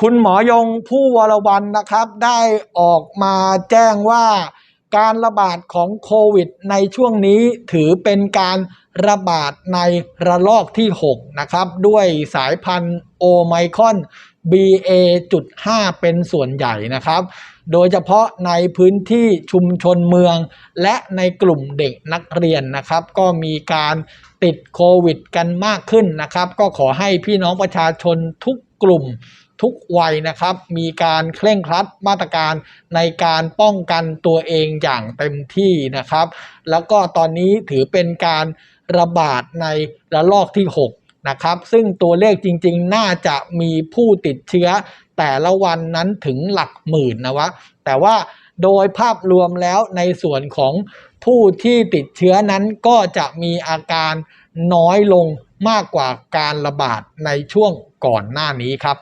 คุณหมอยงผู้วรวันนะครับได้ออกมาแจ้งว่าการระบาดของโควิดในช่วงนี้ถือเป็นการระบาดในระลอกที่ 6 นะครับ ด้วยสายพันธุ์โอไมคอน BA.5 เป็นส่วนใหญ่นะครับ โดยเฉพาะในพื้นที่ชุมชนเมือง และในกลุ่มเด็กนักเรียนนะครับ ก็มีการติดโควิดกันมากขึ้นนะครับ ก็ขอให้พี่น้องประชาชนทุกกลุ่มทุกวัยนะครับ มีการเคร่งครัดมาตรการในการป้องกันตัวเองอย่างเต็มที่นะครับ แล้วก็ตอนนี้ถือเป็นการระบาดในระลอกที่ 6 นะครับ ซึ่งตัวเลขจริง ๆ น่าจะมีผู้ติดเชื้อ แต่ละวันนั้นถึงหลักหมื่นนะวะ แต่ว่าโดยภาพรวมแล้วในส่วนของผู้ที่ติดเชื้อนั้นก็จะมีอาการน้อยลงมากกว่าการระบาดในช่วงก่อนหน้านี้ครับ